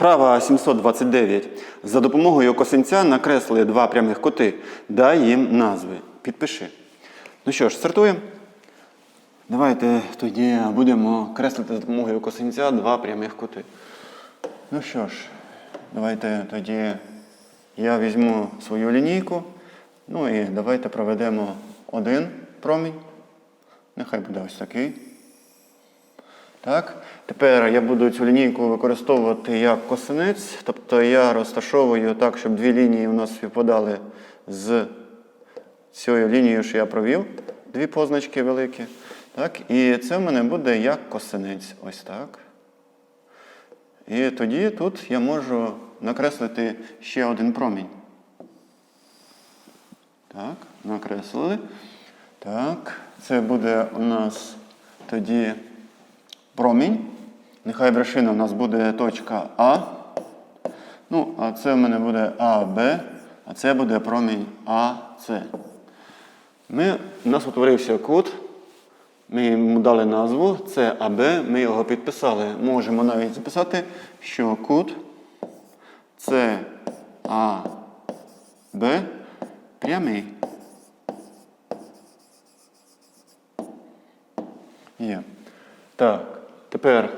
Вправа 729. За допомогою косинця накресли два прямих кути. Дай їм назви. Підпиши. Ну що ж, стартуємо. Давайте тоді будемо креслити за допомогою косинця два прямих кути. Ну що ж, давайте тоді я візьму свою лінійку. Ну і давайте проведемо один промінь. Нехай буде ось такий. Так. Тепер я буду цю лінійку використовувати як косинець. Тобто я розташовую так, щоб дві лінії у нас співпадали з цією лінією, що я провів. Дві позначки великі. Так. І це в мене буде як косинець. Ось так. І тоді тут я можу накреслити ще один промінь. Так, накреслили. Так, це буде у нас тоді промінь. Нехай вершина у нас буде точка А. Ну, а це в мене буде АБ, а це буде промінь АС. У нас утворився кут. Ми йому дали назву, це АБ, ми його підписали. Можемо навіть записати, що кут це АБ прямий. Є. Так, тепер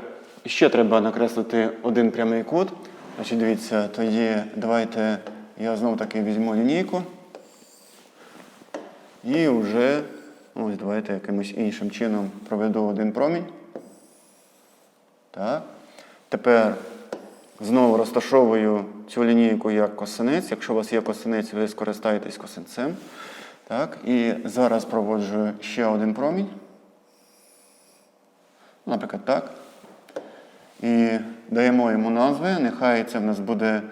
ще треба накреслити один прямий кут. Значить, дивіться, тоді давайте я знову таки візьму лінійку. І вже, ось давайте якимось іншим чином проведу один промінь. Так. Тепер знову розташовую цю лінійку як косинець. Якщо у вас є косинець, ви скористаєтесь косинцем. Так. І зараз проводжу ще один промінь. Наприклад, так. І даємо йому назви. Нехай це в нас буде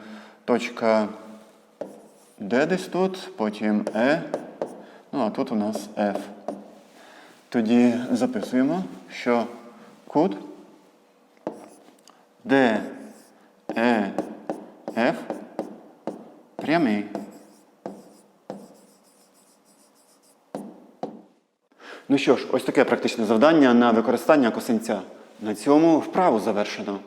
точка D десь тут, потім E. Ну, а тут у нас F. Тоді записуємо, що кут D, E, F прямий. Ну що ж, ось таке практичне завдання на використання косинця. На цьому вправу завершено.